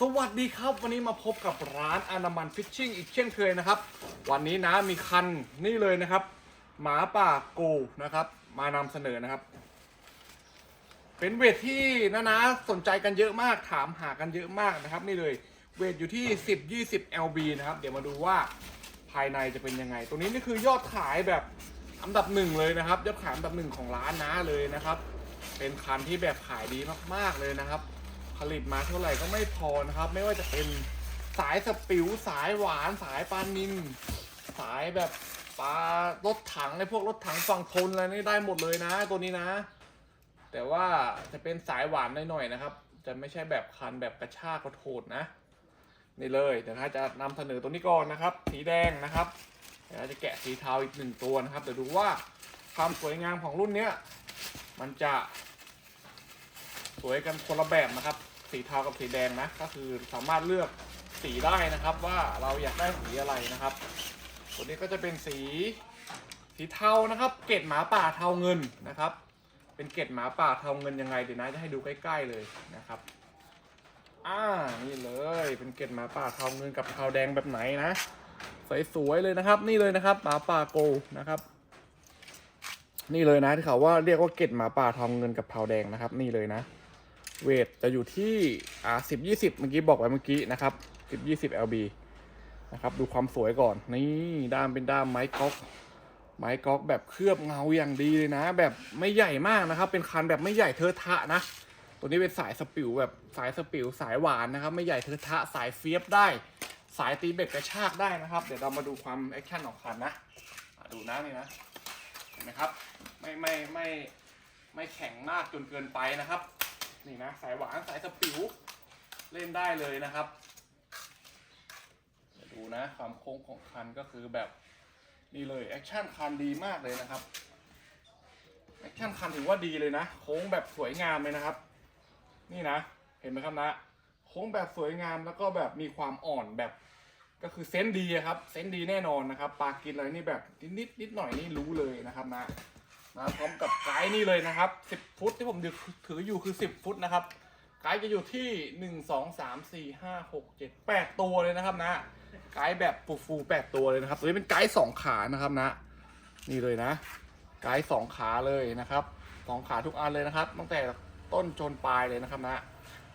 สวัสดีครับวันนี้มาพบกับร้านอนามันฟิชชิ่งอีกเช่นเคยนะครับ วันนี้นะมีคันนี่เลยนะครับ หมาป่าโกนะครับ มานำเสนอนะครับ เป็นเวทที่นะนะสนใจกันเยอะมากถามหากันเยอะมากนะครับ นี่เลยเวทอยู่ที่ 10 20 lb นะครับ เดี๋ยวมาดูว่าภายในจะเป็นยังไง ตัวนี้นี่คือยอดขายแบบอันดับหนึ่งเลยนะครับยอดขายอันดับหนึ่งของร้านนะเลยนะครับ เป็นคันที่แบบขายดีมากๆเลยนะครับ ผลิตมาเท่าไหร่ก็ไม่พอนะครับ ไม่ว่าจะเป็นสายสปิวสายหวานสายปลานินสายแบบปลารถถังในพวกรถถังฝั่งทนอะไรนี่ได้หมดเลยนะ ตัวนี้นะ แต่ว่าจะเป็นสายหวานหน่อยๆนะครับ จะไม่ใช่แบบคันแบบกระชากกระโถดนะ นี่เลยเดี๋ยวถ้าจะนำเสนอตัวนี้ก่อนนะครับ สีแดงนะครับเดี๋ยวจะแกะสีเทาอีกหนึ่งตัวนะครับเดี๋ยวดูว่าความสวยงามของรุ่นเนี้ยมันจะสวยกันคนละแบบนะครับ สีเทากับสีแดงนะ ก็คือสามารถเลือกสีได้นะครับว่าเราอยากได้สีอะไรนะครับ ตัวนี้ก็จะเป็นสีสีเทานะครับ เกล็ดหมาป่าเทาเงินนะครับ เป็นเกล็ดหมาป่าเทาเงินยังไงเดี๋ยวนะจะให้ดูใกล้ ๆเลยนะครับอ่านี่เลยเป็นเกล็ดหมาป่าเทาเงินกับเทาแดงแบบไหนนะสวยๆเลยนะครับ นี่เลยนะครับหมาป่าโกนะครับ นี่เลยนะที่เขาว่าเรียกว่าเกล็ดหมาป่าทองเงินกับเทาแดงนะครับ นี่เลยนะ เวทจะอยู่ที่อ่าสิบยี่สิบเมื่อกี้บอกไว้เมื่อกี้นะครับสิบยี่สิบ lb นะครับ ดูความสวยก่อน นี่ด้ามเป็นด้ามไม้ก๊อกไม้ก๊อกแบบเคลือบเงาอย่างดีเลยนะ แบบไม่ใหญ่มากนะครับ เป็นคันแบบไม่ใหญ่เทอะทะนะ ตัวนี้เป็นสายสปิวแบบสายสปิวสายหวานนะครับ ไม่ใหญ่เทอะทะสายเฟียบได้ สายตีเบ็ดกระชากได้นะครับ เดี๋ยวเรามาดูความแอคชั่นของคันนะอะดูนะนี่นะเห็นไหมครับ ไม่ไม่ไม่ไม่แข็งมากจนเกินไปนะครับ นี่นะ สายหวานสายสปิวเล่นได้เลยนะครับเดี๋ยวดูนะความโค้งของคันก็คือแบบนี่เลยแอคชั่นคันดีมากเลยนะครับแอคชั่นคันถือว่าดีเลยนะ โค้งแบบสวยงามเลยนะครับ นี่นะ เห็นไหมครับนะ โค้งแบบสวยงามแล้วก็แบบมีความอ่อนแบบก็คือเซนดีครับเซนดีแน่นอนนะครับ ปลากินอะไรนี่แบบนิดนิดนิดหน่อยนี่รู้เลยนะครับนะ นะพร้อมกับไกด์นี่เลยนะครับ 10 ฟุตที่ผมถืออยู่คือ 10 ฟุตนะครับ ไกด์จะอยู่ที่ 1 2 3 4 5 6 7 8 ตัวเลยนะครับนะ ไกด์แบบฟูฟูๆ8ตัวเลยนะครับ ตัวนี้เป็นไกด์2ขานะครับนะ นี่เลยนะ ไกด์สองขาเลยนะครับสองขาทุกอันเลยนะครับ ตั้งแต่ต้นจนปลายเลยนะครับนะ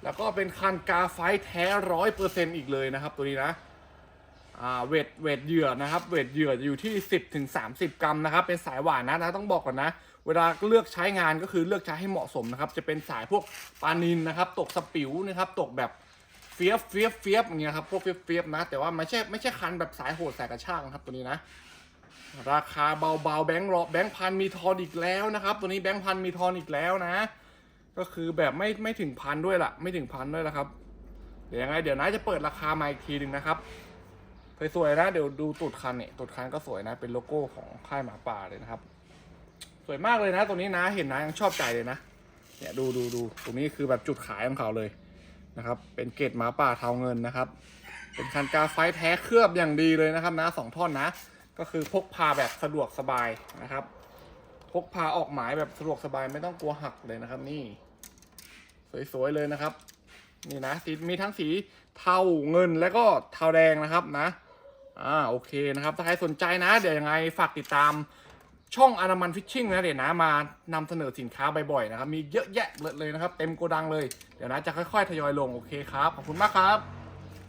แล้วก็เป็นคันกาไฟแท้ร้อยเปอร์เซ็นต์อีกเลยนะครับ ตัวนี้นะ เวทเวทเหยื่อนะครับ เวทเหยื่ออยู่ที่ 10ถึง30 กรัมนะครับ เป็นสายหวานนะนะต้องบอกก่อนนะ เวลาเลือกใช้งานก็คือเลือกใช้ให้เหมาะสมนะครับ จะเป็นสายพวกปานินนะครับ ตกสปิวนะครับ ตกแบบเฟียบเฟียบเฟียบอย่างเงี้ยครับ พวกเฟียบเฟียบนะ แต่ว่าไม่ใช่ไม่ใช่คันแบบสายโหดสายกระชากนะครับตัวนี้นะ ราคาเบาๆแบงค์รอแบงค์พันมีทอนอีกแล้วนะครับ ตัวนี้แบงค์พันมีทอนอีกแล้วนะ ก็คือแบบไม่ไม่ถึงพันด้วยล่ะ ไม่ถึงพันด้วยละครับ เดี๋ยวยังไงเดี๋ยวน้าจะเปิดราคามาอีกทีหนึ่งนะครับ สวยๆนะ เดี๋ยวดูตูดคันเนี่ยตูดคันก็สวยนะ เป็นโลโก้ของค่ายหมาป่าเลยนะครับ สวยมากเลยนะตัวนี้นะ เห็นนะยังชอบใจเลยนะ เนี่ยดูดูดูตรงนี้คือแบบจุดขายของเขาเลยนะครับ เป็นเกตหมาป่าเทาเงินนะครับ เป็นคันกาไฟแท้เคลือบอย่างดีเลยนะครับนะสองท่อนนะ ก็คือพกพาแบบสะดวกสบายนะครับ พกพาออกหมายแบบสะดวกสบายไม่ต้องกลัวหักเลยนะครับนี่ สวยๆเลยนะครับนี่นะสีมีทั้งสีเทาเงินและก็เทาแดงนะครับนะ อ่าโอเคนะครับ ถ้าใครสนใจนะ เดี๋ยวยังไงฝากติดตามช่องอนามันฟิชชิ่งนะเดี๋ยวนะมานำเสนอสินค้าบ่อยๆนะครับ มีเยอะแยะเลยนะครับ เต็มโกดังเลย เดี๋ยวนะจะค่อยๆทยอยลงโอเคครับ ขอบคุณมากครับ